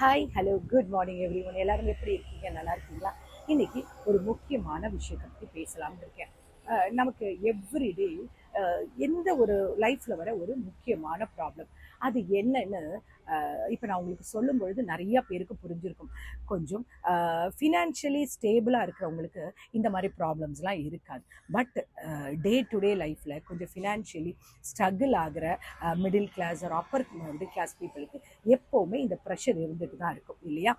Hi hello good morning everyone எல்லாரும் எப்படி இருக்கீங்க? நல்லா இருக்கீங்களா? இன்றைக்கி ஒரு முக்கியமான விஷயத்தை பற்றி பேசலாம்னு இருக்கேன். நமக்கு எவ்ரிடே எந்த ஒரு லைஃப்பில் வர ஒரு முக்கியமான ப்ராப்ளம் அது என்னன்னு இப்போ நான் உங்களுக்கு சொல்லும் பொழுது நிறைய பேருக்கு புரிஞ்சிருக்கும். கொஞ்சம் ஃபினான்ஷியலி ஸ்டேபிளாக இருக்கிறவங்களுக்கு இந்த மாதிரி ப்ராப்ளம்ஸ்லாம் இருக்காது. பட் டே டு டே லைஃப்பில் கொஞ்சம் ஃபினான்ஷியலி ஸ்ட்ரகிள் ஆகிற மிடில் கிளாஸ் ஒரு அப்பர் மிடில் கிளாஸ் பீப்புளுக்கு எப்போவுமே இந்த ப்ரெஷர் இருந்துட்டு தான் இருக்கும் இல்லையா?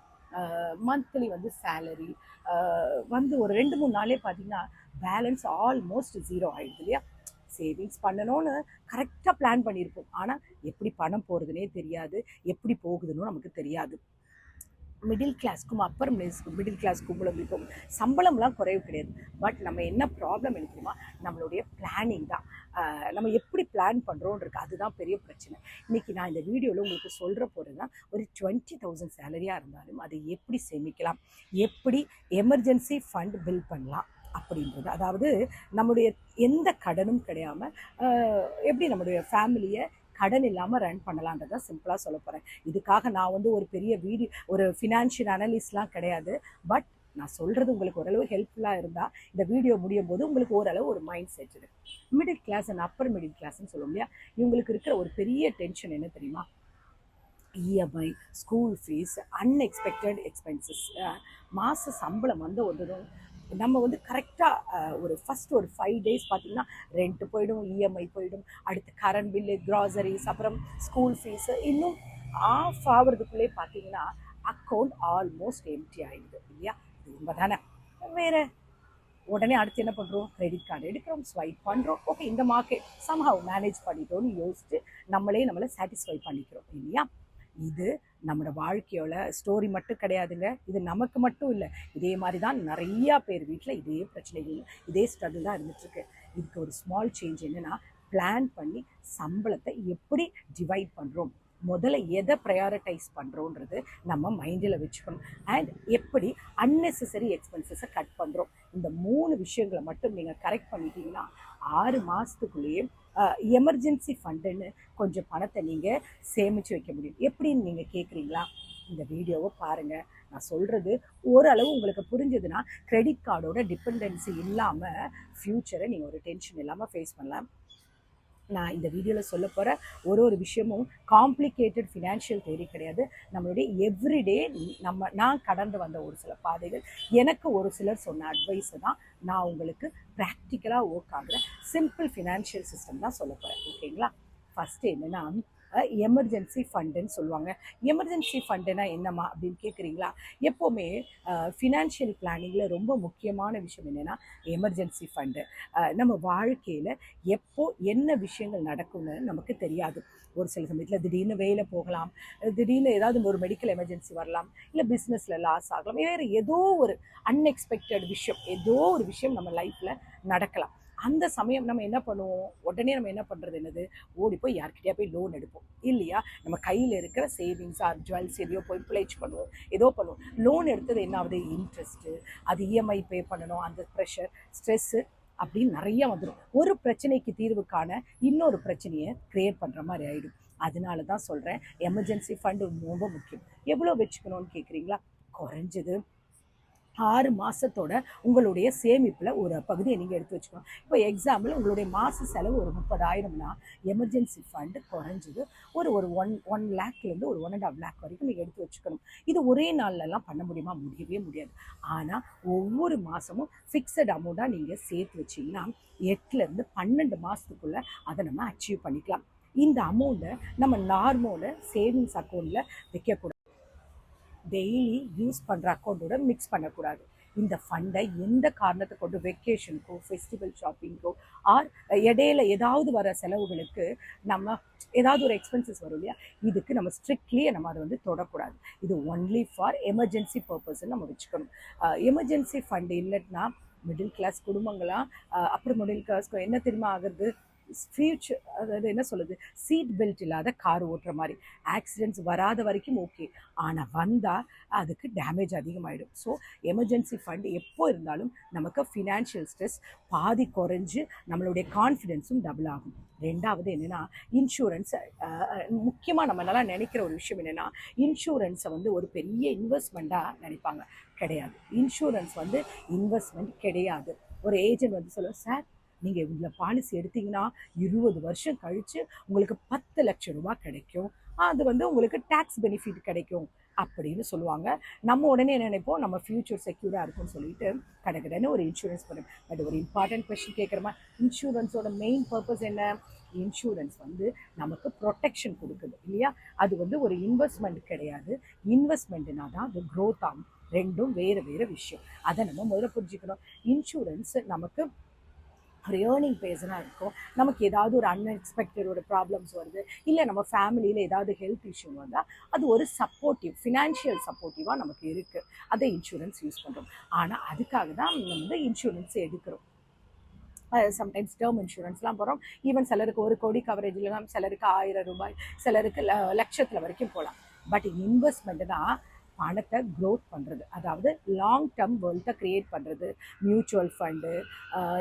மந்த்லி வந்து சேலரி வந்து ஒரு ரெண்டு மூணு நாளே பார்த்தீங்கன்னா பேலன்ஸ் ஆல்மோஸ்ட் ஜீரோ ஆயிடுது இல்லையா? சேவிங்ஸ் பண்ணணும்னு கரெக்டாக பிளான் பண்ணியிருப்போம். ஆனால் எப்படி பணம் போகிறதுனே தெரியாது. எப்படி போகுதுன்னு நமக்கு தெரியாது. மிடில் கிளாஸ்க்கும் அப்பர் மிடில்ஸ்க்கும் மிடில் கிளாஸ்க்கும் உள்ளவங்களுக்கும் சம்பளம்லாம் குறைவு கிடையாது. பட் நம்ம என்ன ப்ராப்ளம் இருக்குமா நம்மளுடைய பிளானிங் தான். நம்ம எப்படி பிளான் பண்ணுறோன்றது அதுதான் பெரிய பிரச்சனை. இன்றைக்கி நான் இந்த வீடியோவில் உங்களுக்கு சொல்கிற போகிறதுனா ஒரு டுவெண்ட்டி தௌசண்ட் சேலரியாக இருந்தாலும் அதை எப்படி சேமிக்கலாம்? எப்படி எமர்ஜென்சி ஃபண்ட் பில் பண்ணலாம்? அப்படின்றது. அதாவது நம்முடைய எந்த கடனும் கிடையாமல் எப்படி நம்மளுடைய ஃபேமிலியை கடன் இல்லாமல் ரன் பண்ணலான்றத சிம்பிளாக சொல்ல போகிறேன் இதுக்காக நான் வந்து ஒரு பெரிய வீடியோ ஒரு ஃபினான்ஷியல் அனலிஸ்ட்லாம் கிடையாது. பட் நான் சொல்கிறது உங்களுக்கு ஓரளவு ஹெல்ப்ஃபுல்லாக இருந்தால் இந்த வீடியோ முடியும் போது உங்களுக்கு ஓரளவு ஒரு மைண்ட் செட் இருக்கு middle class and upper middle கிளாஸ்ன்னு சொல்லுவோம் இல்லையா? இவங்களுக்கு இருக்கிற ஒரு பெரிய டென்ஷன் என்ன தெரியுமா? EMI school fees unexpected expenses மாத சம்பளம் வந்து ஒன்றும் நம்ம வந்து கரெக்டாக ஒரு ஃபஸ்ட் ஒரு ஃபைவ் டேஸ் பார்த்தீங்கன்னா ரெண்ட் போயிடும் இஎம்ஐ போயிடும் அடுத்து கரண்ட் பில்லு க்ராசரிஸ் அப்புறம் ஸ்கூல் ஃபீஸு இன்னும் ஆஃப் ஆகிறதுக்குள்ளே பார்த்தீங்கன்னா அக்கௌண்ட் ஆல்மோஸ்ட் எம்டி ஆகிடுது இல்லையா? இது உண்மை தானே வேறு உடனே அடுத்து என்ன பண்ணுறோம் கிரெடிட் கார்டு எடுக்கிறோம் ஸ்வைப் பண்ணுறோம் ஓகே இந்த மார்க்கெட் சம்ஹவ் மேனேஜ் பண்ணிட்டோம்னு யோசிச்சு நம்மளே நம்மளை சாட்டிஸ்ஃபை பண்ணிக்கிறோம் இல்லையா? இது நம்மளோட வாழ்க்கையோட ஸ்டோரி மட்டும் கிடையாதுங்க. இது நமக்கு மட்டும் இல்லை. இதே மாதிரி தான் நிறையா பேர் வீட்டில் இதே பிரச்சனைகள் இதே ஸ்ட்ரகிள் தான் இருந்துகிட்ருக்கு இதுக்கு ஒரு ஸ்மால் சேஞ்ச் என்னென்னா பிளான் பண்ணி சம்பளத்தை எப்படி டிவைட் பண்ணுறோம் முதல்ல எதை ப்ரையாரிட்டைஸ் பண்ணுறோன்றது நம்ம மைண்டில் வச்சுக்கணும். அண்ட் எப்படி அன்னெசரி எக்ஸ்பென்சஸை கட் பண்ணுறோம் இந்த மூணு விஷயங்களை மட்டும் நீங்கள் கரெக்ட் பண்ணிட்டீங்கன்னா ஆறு மாதத்துக்குள்ளேயே எமர்ஜென்சி ஃபண்டுன்னு கொஞ்சம் பணத்தை நீங்கள் சேமித்து வைக்க முடியும். எப்படின்னு நீங்கள் கேட்குறீங்களா இந்த வீடியோவை பாருங்கள் நான் சொல்கிறது ஓரளவு உங்களுக்கு புரிஞ்சதுன்னா கிரெடிட் கார்டோட டிபெண்டன்சி இல்லாமல் ஃப்யூச்சரை நீங்கள் ஒரு டென்ஷன் இல்லாமல் ஃபேஸ் பண்ணலாம். நான் இந்த வீடியோவில் சொல்ல போகிற ஒரு ஒரு விஷயமும் காம்ப்ளிகேட்டட் ஃபினான்ஷியல் தேரி கிடையாது. நம்மளுடைய எவ்ரிடே நம்ம நான் கடந்து வந்த ஒரு சில பாதைகள் எனக்கு ஒரு சிலர் சொன்ன அட்வைஸை தான் நான் உங்களுக்கு ப்ராக்டிக்கலாக ஒர்க் ஆகிற சிம்பிள் ஃபினான்ஷியல் சிஸ்டம் தான் சொல்ல போகிறேன் ஓகேங்களா ஃபஸ்ட்டு என்னென்னா எமர்ஜென்சி ஃபண்டுன்னு சொல்லுவாங்க. எமர்ஜென்சி ஃபண்டுனா என்னம்மா அப்படின்னு கேட்குறீங்களா எப்போவுமே ஃபினான்ஷியல் பிளானிங்கில் ரொம்ப முக்கியமான விஷயம் என்னென்னா எமர்ஜென்சி ஃபண்டு நம்ம வாழ்க்கையில் எப்போ என்ன விஷயங்கள் நடக்கும்னு நமக்கு தெரியாது. ஒரு சில சமயத்தில் திடீர்னு வேலை போகலாம் திடீர்னு ஏதாவது ஒரு மெடிக்கல் எமர்ஜென்சி வரலாம் இல்லை பிஸ்னஸில் லாஸ் ஆகலாம் வேறு ஏதோ ஒரு அன்எக்ஸ்பெக்டட் விஷயம் ஏதோ ஒரு விஷயம் நம்ம லைஃப்பில் நடக்கலாம். அந்த சமயம் நம்ம என்ன பண்ணுவோம்? உடனே நம்ம என்ன பண்ணுறது என்னது? ஓடி போய் யார்கிட்டயா போய் லோன் எடுப்போம். இல்லையா? நம்ம கையில் இருக்கிற சேவிங்ஸ் ஆர் ஜுவல்ஸ் எதையோ போய் பிளேஜ் பண்ணுவோம். ஏதோ பண்ணுவோம். லோன் எடுத்தது என்ன ஆகுது? இன்ட்ரெஸ்ட்டு அது இஎம்ஐ பே பண்ணணும். அந்த ப்ரெஷர் ஸ்ட்ரெஸ்ஸு அப்படின்னு நிறைய வந்துடும் ஒரு பிரச்சனைக்கு தீர்வு காண இன்னொரு பிரச்சனையை க்ரியேட் பண்ணுற மாதிரி ஆகிடும் அதனால தான் சொல்கிறேன் எமர்ஜென்சி ஃபண்டு ரொம்ப முக்கியம். எவ்வளோ வச்சுக்கணும்னு கேட்குறீங்களா குறைஞ்சது ஆறு மாதத்தோட உங்களுடைய சேமிப்பில் ஒரு பகுதியை நீங்கள் எடுத்து வச்சுக்கணும். இப்போ எக்ஸாம்பிள் உங்களுடைய மாத செலவு ஒரு முப்பதாயிரம்னா எமர்ஜென்சி ஃபண்டு குறைஞ்சது ஒரு ஒரு ஒன் ஒன் லேக்லேருந்து ஒரு ஒன் அண்ட் ஆஃப் லேக் வரைக்கும் நீங்கள் எடுத்து வச்சுக்கணும். இது ஒரே நாள்லலாம் பண்ண முடியுமா? முடியவே முடியாது. ஆனால் ஒவ்வொரு மாதமும் ஃபிக்ஸட் அமௌண்ட்டாக நீங்கள் சேர்த்து வச்சிங்கன்னா எட்டுலேருந்து பன்னெண்டு மாதத்துக்குள்ளே அதை நம்ம அச்சீவ் பண்ணிக்கலாம். இந்த அமௌண்ட்டை நம்ம நார்மலாக சேவிங்ஸ் அக்கௌண்ட்டில் வைக்கக்கூடாது. டெய்லி யூஸ் பண்ணுற அக்கௌண்ட்டோட மிக்ஸ் பண்ணக்கூடாது. இந்த ஃபண்டை எந்த காரணத்தை கொண்டு வெக்கேஷனுக்கோ ஃபெஸ்டிவல் ஷாப்பிங்க்கோ ஆர் இடையில ஏதாவது வர செலவுகளுக்கு நம்ம ஏதாவது ஒரு எக்ஸ்பென்சஸ் வரும் இல்லையா? இதுக்கு நம்ம ஸ்ட்ரிக்ட்லி நம்ம அதை வந்து தொடக்கூடாது. இது ஒன்லி ஃபார் எமர்ஜென்சி பர்பஸ்ன்னு நம்ம வச்சுக்கணும். எமர்ஜென்சி ஃபண்டு இல்லைன்னா மிடில் கிளாஸ் குடும்பங்களாம் அப்புறம் மிடில் கிளாஸ்க்கு என்ன தெரியுமா ஆகுறது? ஃபியூச்சர் அதாவது என்ன சொல்லுது சீட் பெல்ட் இல்லாத கார் ஓட்டுற மாதிரி. ஆக்சிடென்ட்ஸ் வராத வரைக்கும் ஓகே ஆனால் வந்தால் அதுக்கு டேமேஜ் அதிகமாகிடும் ஸோ எமர்ஜென்சி ஃபண்ட் எப்போ இருந்தாலும் நமக்கு ஃபினான்ஷியல் ஸ்ட்ரெஸ் பாதி குறைஞ்சு நம்மளுடைய கான்ஃபிடென்ஸும் டபுள் ஆகும். ரெண்டாவது என்னென்னா இன்சூரன்ஸ் முக்கியமாக நம்ம நல்லா நினைக்கிற ஒரு விஷயம் என்னென்னா இன்சூரன்ஸை வந்து ஒரு பெரிய இன்வெஸ்ட்மெண்ட்டாக நினைப்பாங்க. கிடையாது. இன்சூரன்ஸ் வந்து இன்வெஸ்ட்மெண்ட் கிடையாது. ஒரு ஏஜென்ட் வந்து சொல்லுவார் சார் நீங்கள் இதில் பாலிசி எடுத்தீங்கன்னா இருபது வருஷம் கழித்து உங்களுக்கு பத்து லட்சம் ரூபா கிடைக்கும். அது வந்து உங்களுக்கு டேக்ஸ் பெனிஃபிட் கிடைக்கும் அப்படின்னு சொல்லுவாங்க. நம்ம உடனே நினைப்போம்? நம்ம ஃப்யூச்சர் செக்யூராக இருக்கும்னு சொல்லிட்டு கடற்கடன்னு ஒரு இன்சூரன்ஸ் பண்ணும் பட் ஒரு இம்பார்ட்டன்ட் கொஸ்டின் கேட்குறமா இன்சூரன்ஸோட மெயின் பர்பஸ் என்ன? இன்சூரன்ஸ் வந்து நமக்கு ப்ரொடெக்ஷன் கொடுக்குது இல்லையா? அது வந்து ஒரு இன்வெஸ்ட்மெண்ட் கிடையாது. இன்வெஸ்ட்மெண்ட்னா தான் அது க்ரோத் ஆகும். ரெண்டும் வேறு வேறு விஷயம். அதை நம்ம முதல்ல புரிஞ்சுக்கணும். இன்சூரன்ஸ் நமக்கு ஒரு ஏர்னிங் பேஸனாக இருக்கும். நமக்கு ஏதாவது ஒரு அன்எக்ஸ்பெக்டட் ஒரு ப்ராப்ளம்ஸ் வருது. இல்லை நம்ம ஃபேமிலியில் ஏதாவது ஹெல்த் இஷ்யூ வந்தால் அது ஒரு சப்போர்ட்டிவ் ஃபினான்ஷியல் சப்போர்ட்டிவாக நமக்கு இருக்குது அதை இன்சூரன்ஸ் யூஸ் பண்ணுறோம் ஆனால் அதுக்காக தான் நம்ம வந்து இன்சூரன்ஸ் எடுக்கிறோம். சம்டைம்ஸ் டேர்ம் இன்சூரன்ஸ்லாம் போகிறோம் ஈவன் சிலருக்கு ஒரு கோடி கவரேஜ் இல்லைனா சிலருக்கு ஆயிரம் ரூபாய் சிலருக்கு ல லட்சத்தில் வரைக்கும் போகலாம். பட் இன்வெஸ்ட்மெண்ட்டு தான் பணத்தை க்ரோத் பண்ணுறது அதாவது லாங் டேர்ம் வெல்த்தை க்ரியேட் பண்ணுறது மியூச்சுவல் ஃபண்டு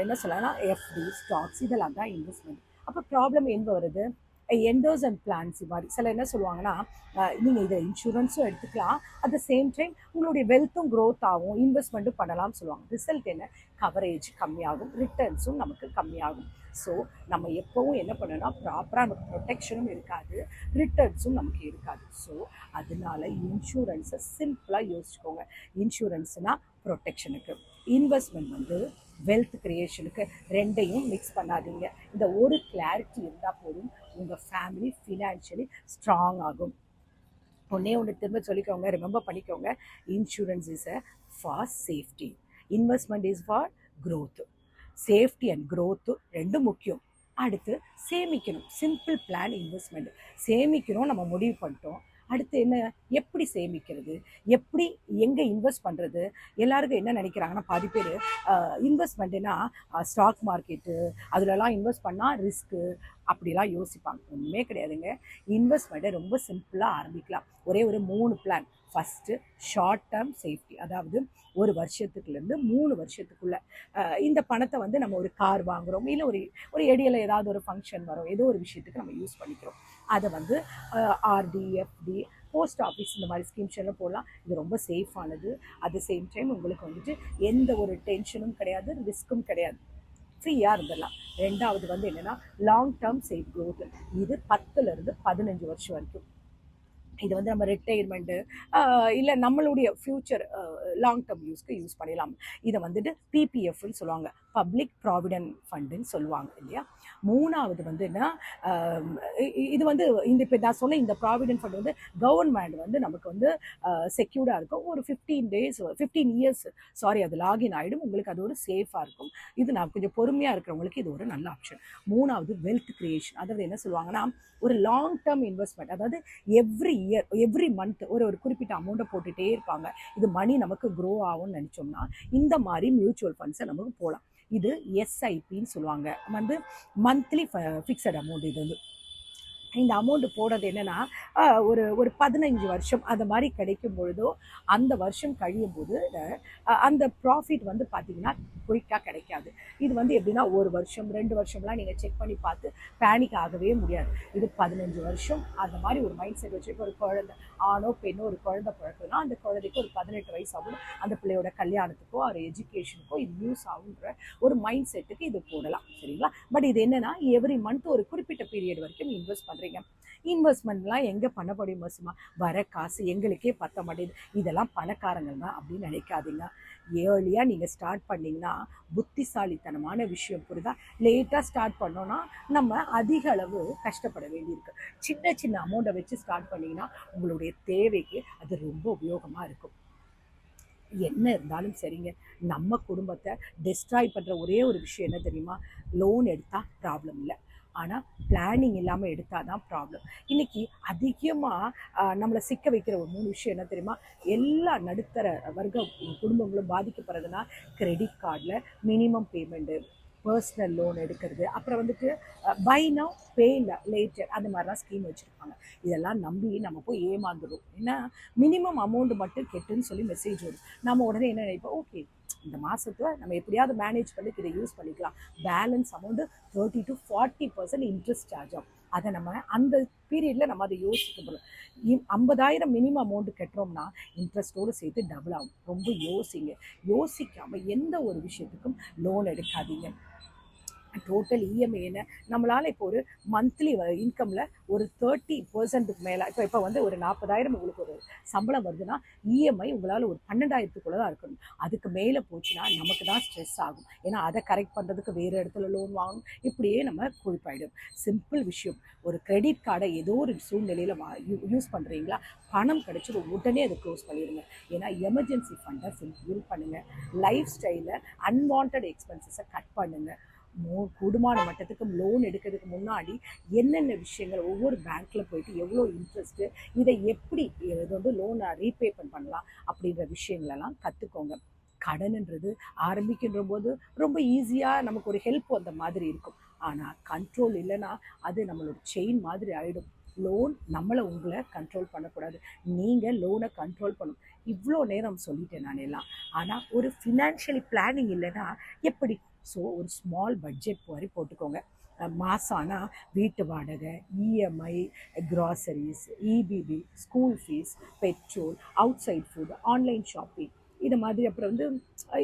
என்ன சொல்லலாம் எஃப்டி ஸ்டாக்ஸ் இதெல்லாம் தான் இன்வெஸ்ட்மெண்ட் அப்போ ப்ராப்ளம் எங்கே வருது? எண்டோஸ் அண்ட் பிளான்ஸ் மாதிரி. சில என்ன சொல்லுவாங்கன்னா நீங்கள் இதை இன்சூரன்ஸும் எடுத்துக்கலாம். அட் த சேம் டைம் உங்களுடைய வெல்த்தும் க்ரோத் ஆகும். இன்வெஸ்ட்மெண்ட்டும் பண்ணலாம்னு சொல்லுவாங்க. ரிசல்ட் என்ன? கவரேஜ் கம்மியாகும். ரிட்டர்ன்ஸும் நமக்கு கம்மியாகும். ஸோ நம்ம எப்போவும் என்ன பண்ணணும்னா ப்ராப்பராக நமக்கு ப்ரொடெக்ஷனும் இருக்காது. ரிட்டர்ன்ஸும் நமக்கு இருக்காது. ஸோ அதனால இன்சூரன்ஸை சிம்பிளாக யோசிச்சுக்கோங்க. இன்சூரன்ஸ்னால் ப்ரொடெக்ஷனுக்கு இன்வெஸ்ட்மெண்ட் வந்து வெல்த் கிரியேஷனுக்கு ரெண்டையும் மிக்ஸ் பண்ணாதீங்க. இந்த ஒரு கிளாரிட்டி இருந்தால் போதும். உங்கள் ஃபேமிலி ஃபினான்ஷியலி ஸ்ட்ராங் ஆகும். ஒன்றே ஒன்று திரும்ப சொல்லிக்கோங்க ரிமெம்பர் பண்ணிக்கோங்க. Insurance is a for safety investment is for growth safety and growth ரெண்டும் முக்கியம். அடுத்து சேமிக்கணும். சிம்பிள் பிளான் இன்வெஸ்ட்மெண்ட் சேமிக்கணும் நம்ம முடிவு பண்ணிட்டோம். அடுத்து என்ன? எப்படி சேமிக்கிறது? எப்படி எங்கே இன்வெஸ்ட் பண்ணுறது எல்லாருக்கும் என்ன நினைக்கிறாங்கன்னா பாதி பேர் இன்வெஸ்ட்மெண்ட்டுனா ஸ்டாக் மார்க்கெட்டு அதுலலாம் இன்வெஸ்ட் பண்ணால் ரிஸ்க்கு அப்படிலாம் யோசிப்பாங்க. ஒன்றுமே கிடையாதுங்க. இன்வெஸ்ட்மெண்ட்டை ரொம்ப சிம்பிளாக ஆரம்பிக்கலாம். ஒரே ஒரு மூணு plan first short term safety அதாவது ஒரு வருஷத்துக்குலேருந்து மூணு வருஷத்துக்குள்ளே. இந்த பணத்தை வந்து நம்ம ஒரு கார் வாங்குகிறோம் இல்லை ஒரு ஒரு இடையில ஏதாவது ஒரு ஃபங்க்ஷன் வரும். ஏதோ ஒரு விஷயத்துக்கு நம்ம யூஸ் பண்ணிக்கிறோம். அதை வந்து ஆர்டி எஃப்டி போஸ்ட் ஆஃபீஸ் இந்த மாதிரி ஸ்கீம்ஸ் எல்லாம் போடலாம். இது ரொம்ப சேஃபானது அட் த சேம் டைம் உங்களுக்கு வந்துட்டு எந்த ஒரு டென்ஷனும் கிடையாது ரிஸ்க்கும் கிடையாது. ஃப்ரீயாக இருந்துடலாம். ரெண்டாவது வந்து என்னென்னா லாங் டேர்ம் சேஃப் க்ரோத் இது பத்துலேருந்து பதினஞ்சு வருஷம் வரைக்கும். இது வந்து நம்ம ரிட்டையர்மெண்ட்டு இல்லை நம்மளுடைய ஃப்யூச்சர் லாங் டேர்ம் யூஸ்க்கு யூஸ் பண்ணிடலாம். இதை வந்துட்டு பிபிஎஃப்னு சொல்லுவாங்க. பப்ளிக் ப்ராவிடென்ட் ஃபண்டுன்னு சொல்லுவாங்க இல்லையா? மூணாவது வந்து என்ன இது வந்து இந்த இப்போ நான் சொன்னேன் இந்த ப்ராவிடென்ட் ஃபண்ட் வந்து கவர்மெண்ட் வந்து நமக்கு வந்து செக்யூர்டாக இருக்கும். ஒரு fifteen days fifteen years sorry அது லாகின் ஆகிடும் உங்களுக்கு அது ஒரு சேஃபாக இருக்கும். இது நான் கொஞ்சம் பொறுமையாக இருக்கிறவங்களுக்கு இது ஒரு நல்ல ஆப்ஷன் மூணாவது வெல்த் கிரியேஷன் அதாவது என்ன சொல்லுவாங்கன்னா ஒரு லாங் டேர்ம் இன்வெஸ்ட்மெண்ட் அதாவது எவ்ரி இயர் எவ்ரி மந்த் ஒரு ஒரு குறிப்பிட்ட அமௌண்ட்டை போட்டுகிட்டே இருப்பாங்க. இது மணி நமக்கு க்ரோ ஆகும்னு நினச்சோம்னா இந்த மாதிரி மியூச்சுவல் ஃபண்ட்ஸை நமக்கு போகலாம் இது எஸ்ஐபின்னு சொல்லுவாங்க. வந்து மந்த்லி ஃபிக்ஸட் அமௌண்ட் இது வந்து இந்த அமௌண்ட்டு போடுறது என்னென்னா ஒரு ஒரு பதினஞ்சு வருஷம் அந்த மாதிரி கிடைக்கும் பொழுதோ அந்த வருஷம் கழியும் போது அந்த ப்ராஃபிட் வந்து பார்த்திங்கன்னா குயிக்காக கிடைக்காது. இது வந்து எப்படின்னா ஒரு வருஷம் ரெண்டு வருஷம்லாம் நீங்கள் செக் பண்ணி பார்த்து பேனிக் ஆகவே முடியாது. இது பதினஞ்சு வருஷம் அந்த மாதிரி ஒரு மைண்ட் செட் வச்சு ஒரு குழந்தை ஆணோ பெண்ணோ ஒரு குழந்தை பிறக்குதுன்னா அந்த குழந்தைக்கு ஒரு பதினெட்டு வயசு ஆகும். அந்த பிள்ளையோட கல்யாணத்துக்கோ ஒரு எஜுகேஷனுக்கோ இது யூஸ் ஆகுன்ற ஒரு மைண்ட் செட்டுக்கு இது போடலாம். சரிங்களா? பட் இது என்னென்னா எவ்ரி மந்த் ஒரு குறிப்பிட்ட பீரியட் வரைக்கும் இன்வெஸ்ட் பண்ணுறீங்க இன்வெஸ்ட்மெண்ட்லாம் எங்கே பண்ண முடியும் மோசமாக வர காசு எங்களுக்கே பத்த மாட்டேங்குது. இதெல்லாம் பணக்காரங்க தான் அப்படின்னு நினைக்காதீங்க. ஏர்லியாக நீங்கள் ஸ்டார்ட் பண்ணிங்கன்னா புத்திசாலித்தனமான விஷயம் புரியுதா லேட்டாக ஸ்டார்ட் பண்ணோன்னா நம்ம அதிக அளவு கஷ்டப்பட வேண்டியிருக்கு. சின்ன சின்ன அமௌண்ட்டை வச்சு ஸ்டார்ட் பண்ணிங்கன்னா உங்களுடைய தேவைக்கு அது ரொம்ப உபயோகமாக இருக்கும். என்ன இருந்தாலும் சரிங்க. நம்ம குடும்பத்தை டெஸ்ட்ராய் பண்ணுற ஒரே ஒரு விஷயம் என்ன தெரியுமா? லோன் எடுத்தால் ப்ராப்ளம் இல்லை. ஆனால் பிளானிங் இல்லாமல் எடுத்தால் தான் ப்ராப்ளம் இன்றைக்கி அதிகமாக நம்மளை சிக்க வைக்கிற ஒரு மூணு விஷயம் என்ன தெரியுமா? எல்லா நடுத்தர வர்க்க குடும்பங்களும் பாதிக்கப்படுறதுனா கிரெடிட் கார்டில் மினிமம் பேமெண்ட்டு பர்சனல் லோன் எடுக்கிறது. அப்புறம் வந்துட்டு பை நவ் பே லேட்டர் அந்த மாதிரிலாம் ஸ்கீம் வச்சுருப்பாங்க. இதெல்லாம் நம்பி நம்ம போய் ஏமாந்துடும் ஏன்னா மினிமம் அமௌண்ட் மட்டும் கெட்டுன்னு சொல்லி மெசேஜ் வரும். நம்ம உடனே என்ன நினைப்போம்? ஓகே இந்த மாதத்தில் நம்ம எப்படியாவது மேனேஜ் பண்ணி இதை யூஸ் பண்ணிக்கலாம். Balance amount thirty to forty percent interest charge ஆகும். அதை நம்ம அந்த பீரியடில் நம்ம அதை யோசிக்க முடியும் ஐம்பதாயிரம் மினிமம் அமௌண்ட் கட்டுறோம்னா இன்ட்ரெஸ்ட்டோடு சேர்த்து டபுள் ஆகும். ரொம்ப யோசிங்க. யோசிக்காமல் எந்த ஒரு விஷயத்துக்கும் லோன் எடுக்காதீங்க. டோட்டல் இஎம்ஐ என்ன நம்மளால் இப்போ ஒரு மந்த்லி இன்கமில் ஒரு தேர்ட்டி பர்சன்ட்டுக்கு மேலே இப்போ இப்போ வந்து ஒரு நாற்பதாயிரம் உங்களுக்கு ஒரு சம்பளம் வருதுன்னா இஎம்ஐ உங்களால் ஒரு பன்னெண்டாயிரத்துக்குள்ளே தான் இருக்கணும். அதுக்கு மேலே போச்சுன்னா நமக்கு தான் ஸ்ட்ரெஸ் ஆகும். ஏன்னா அதை கரெக்ட் பண்ணுறதுக்கு வேறு இடத்துல லோன் வாங்கணும். இப்படியே நம்ம குறிப்பாயிடும். சிம்பிள் விஷயம். ஒரு கிரெடிட் கார்டை ஏதோ ஒரு சூழ்நிலையில் வா யூஸ் பண்ணுறீங்களா பணம் கிடச்சிடும் உடனே அதை க்ளோஸ் பண்ணிடுங்க. ஏன்னா எமர்ஜென்சி ஃபண்டை ஃபில் பண்ணுங்கள் லைஃப் ஸ்டைலில் அன்வான்ட் எக்ஸ்பென்சஸை கட் பண்ணுங்கள் மோ கூடுமான மட்டத்துக்கு லோன் எடுக்கிறதுக்கு முன்னாடி என்னென்ன விஷயங்கள் ஒவ்வொரு பேங்க்கில் போயிட்டு எவ்வளோ இன்ட்ரெஸ்ட்டு இதை எப்படி இது வந்து லோனை ரீபேமெண்ட் பண்ணலாம் அப்படின்ற விஷயங்களெல்லாம் கற்றுக்கோங்க கடனுன்றது ஆரம்பிக்கின்ற போது ரொம்ப ஈஸியாக நமக்கு ஒரு ஹெல்ப் வந்த மாதிரி இருக்கும். ஆனால் கண்ட்ரோல் இல்லைன்னா அது நம்மளோட செயின் மாதிரி ஆகிடும் லோன் நம்மளை உங்களை கண்ட்ரோல் பண்ணக்கூடாது. நீங்கள் லோனை கண்ட்ரோல் பண்ணணும். இவ்வளோ நேரம் சொல்லிட்டேன் நான் எல்லாம் ஆனால் ஒரு ஃபினான்ஷியலி பிளானிங் இல்லைன்னா எப்படி ஸோ ஒரு ஸ்மால் பட்ஜெட் மாதிரி போட்டுக்கோங்க. மாதம் ஆனால் வீட்டு வாடகை EMI groceries EB school fees petrol outside food online shopping இது மாதிரி அப்புறம் வந்து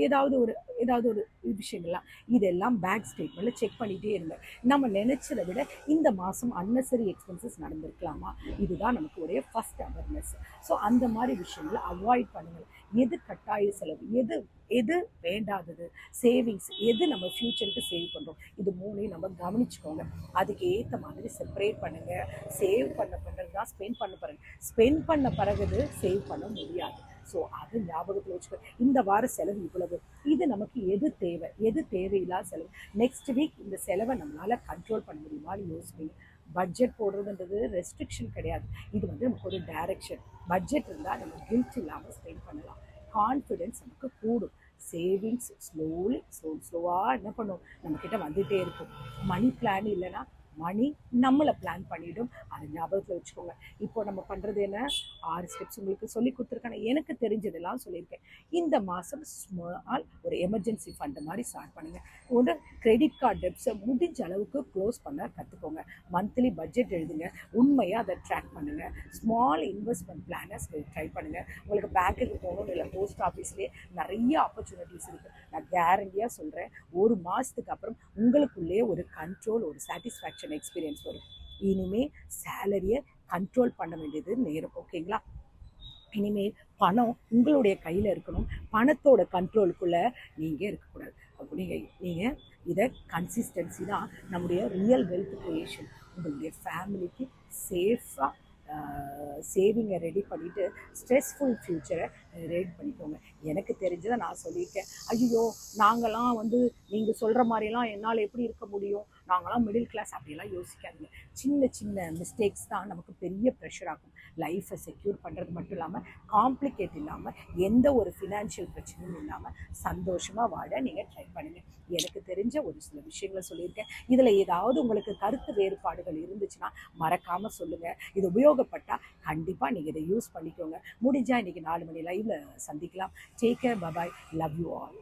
ஏதாவது ஒரு ஏதாவது ஒரு விஷயங்கள்லாம். இதெல்லாம் பேங்க் ஸ்டேட்மெண்ட்டில் செக் பண்ணிகிட்டே இருந்தேன். நம்ம நினச்சதை விட இந்த மாதம் அன்னசரி எக்ஸ்பென்சஸ் நடந்திருக்கலாமா? இதுதான் நமக்கு ஒரே ஃபஸ்ட் அவேர்னஸ் ஸோ அந்த மாதிரி விஷயங்களை அவாய்ட் பண்ணுங்கள். எது கட்டாய செலவு? எது எது வேண்டாதது? சேவிங்ஸ் எது நம்ம ஃப்யூச்சருக்கு சேவ் பண்ணுறோம் இது மூணையும் நம்ம கவனிச்சுக்கோங்க. அதுக்கு ஏற்ற மாதிரி செப்பரேட் பண்ணுங்கள் சேவ் பண்ண பிறகு தான் ஸ்பெண்ட் பண்ண பிறகு ஸ்பெண்ட் பண்ண பிறகு சேவ் பண்ண முடியாது. ஸோ அது ஞாபகத்தில் வச்சுக்கோ. இந்த வார செலவு இவ்வளவு. இது நமக்கு எது தேவை? எது தேவையில்லாத செலவு? நெக்ஸ்ட் வீக் இந்த செலவை நம்மளால் கண்ட்ரோல் பண்ண முடியுமான்னு யோசிப்பீங்க பட்ஜெட் போடுறதுன்றது ரெஸ்ட்ரிக்ஷன் கிடையாது. இது வந்து நமக்கு ஒரு டைரக்ஷன் பட்ஜெட் இருந்தால் நம்ம கில்ட் இல்லாமல் ஸ்பெண்ட் பண்ணலாம். கான்ஃபிடென்ஸ் நமக்கு கூடும். சேவிங்ஸ் ஸ்லோலி ஸ்லோ ஸ்லோவாக என்ன பண்ணும்? நம்மக்கிட்ட வந்துகிட்டே இருக்கும். மணி பிளான் இல்லைன்னா மணி நம்மளை பிளான் பண்ணிடும். அதை ஞாபகத்தில் வச்சுக்கோங்க. இப்போ நம்ம பண்ணுறது என்ன? ஆறு ஸ்டெப்ஸ் உங்களுக்கு சொல்லி கொடுத்துருக்காங்க எனக்கு தெரிஞ்சதெல்லாம் சொல்லியிருக்கேன். இந்த மாதம் ஸ்மால் ஒரு எமர்ஜென்சி ஃபண்டு மாதிரி ஸ்டார்ட் பண்ணுங்கள் ஒரு கிரெடிட் கார்டு டெப்ஸை முடிஞ்ச அளவுக்கு க்ளோஸ் பண்ண கற்றுக்கோங்க மந்த்லி பட்ஜெட் எழுதுங்க. உண்மையாக அதை ட்ராக் பண்ணுங்கள் ஸ்மால் இன்வெஸ்ட்மெண்ட் பிளானை ட்ரை பண்ணுங்கள் உங்களுக்கு பேங்க்குக்கு போகணும் இல்லை போஸ்ட் ஆஃபீஸ்லேயே நிறைய ஆப்பர்ச்சுனிட்டிஸ் இருக்குது நான் கேரண்டியாக சொல்கிறேன் ஒரு மாதத்துக்கு அப்புறம் உங்களுக்குள்ளேயே ஒரு கண்ட்ரோல் ஒரு சாட்டிஸ்ஃபேக்ஷன் எக்ஸ்பீரியன்ஸ் வரும். இனிமேல் சேலரியை கண்ட்ரோல் பண்ண வேண்டியது நேரம் ஓகேங்களா இனிமேல் பணம் உங்களுடைய கையில் இருக்கணும். பணத்தோட கண்ட்ரோலுக்குள்ளே நீங்கள் இருக்கக்கூடாது. அப்போ நீங்கள் நீங்கள் இதை கன்சிஸ்டன்சி தான் நம்முடைய ரியல் வெல்த் க்ரியேஷன் உங்களுடைய ஃபேமிலிக்கு சேஃபாக சேவிங்கை ரெடி பண்ணிவிட்டு ஸ்ட்ரெஸ்ஃபுல் ஃப்யூச்சரை ரெடி பண்ணிக்கோங்க. எனக்கு தெரிஞ்சதை நான் சொல்லியிருக்கேன். ஐயோ நாங்களாம் வந்து நீங்கள் சொல்கிற மாதிரிலாம் என்னால் எப்படி இருக்க முடியும்? நாங்களாம் மிடில் கிளாஸ் அப்படியெல்லாம் யோசிக்காதீங்க. சின்ன சின்ன மிஸ்டேக்ஸ் தான் நமக்கு பெரிய ப்ரெஷர் ஆகும் லைஃப்பை செக்யூர் பண்ணுறது மட்டும் இல்லாமல் காம்ப்ளிகேட் இல்லாமல் எந்த ஒரு ஃபினான்ஷியல் பிரச்சனையும் இல்லாமல் சந்தோஷமாக வாழ நீங்கள் ட்ரை பண்ணுங்கள் எனக்கு தெரிஞ்ச ஒரு சில விஷயங்களை சொல்லியிருக்கேன். இதில் ஏதாவது உங்களுக்கு கருத்து வேறுபாடுகள் இருந்துச்சுன்னா மறக்காமல் சொல்லுங்கள் இது உபயோகப்பட்டால் கண்டிப்பாக நீங்கள் இதை யூஸ் பண்ணிக்கோங்க. முடிஞ்சால் இன்றைக்கி நாலு மணி லைவில் சந்திக்கலாம். Take care bye bye love you all